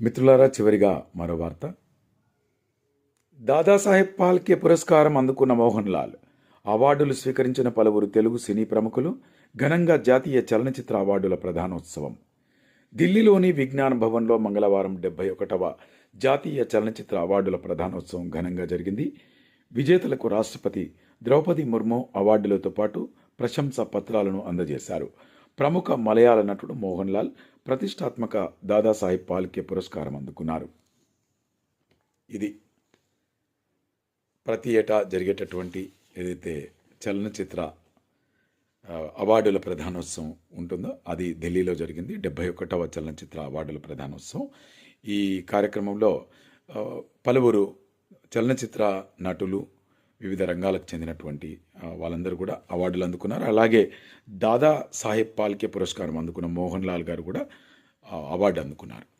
మిత్రులారా చివరిగా మరో వార్త. దాదాసాహెబ్ పాల్కే పురస్కారం అందుకున్న మోహన్ లాల్. అవార్డులు స్వీకరించిన పలువురు తెలుగు సినీ ప్రముఖులు ఘనంగా జాతీయ చలనచిత్ర అవార్డుల ప్రధానోత్సవం. ఢిల్లీలోని విజ్ఞాన్ భవన్లో మంగళవారం డెబ్బై ఒకటవ జాతీయ చలనచిత్ర అవార్డుల ప్రధానోత్సవం ఘనంగా జరిగింది. విజేతలకు రాష్ట్రపతి ద్రౌపది ముర్ము అవార్డులతో పాటు ప్రశంసా పత్రాలను అందజేశారు. ప్రముఖ మలయాళ నటుడు మోహన్ లాల్ ప్రతిష్టాత్మక దాదాసాహెబ్ పాల్కే పురస్కారం అందుకున్నారు. ఇది ప్రతి ఏటా జరిగేటటువంటి ఏదైతే చలనచిత్ర అవార్డుల ప్రధానోత్సవం ఉంటుందో అది ఢిల్లీలో జరిగింది. డెబ్బై ఒకటవ చలనచిత్ర అవార్డుల ప్రధానోత్సవం. ఈ కార్యక్రమంలో పలువురు చలనచిత్ర నటులు వివిధ రంగాలకు చెందినటువంటి వాళ్ళందరూ కూడా అవార్డులు అందుకున్నారు. అలాగే దాదా సాహెబ్ పాల్కే పురస్కారం అందుకున్న మోహన్ లాల్ గారు కూడా అవార్డు అందుకున్నారు.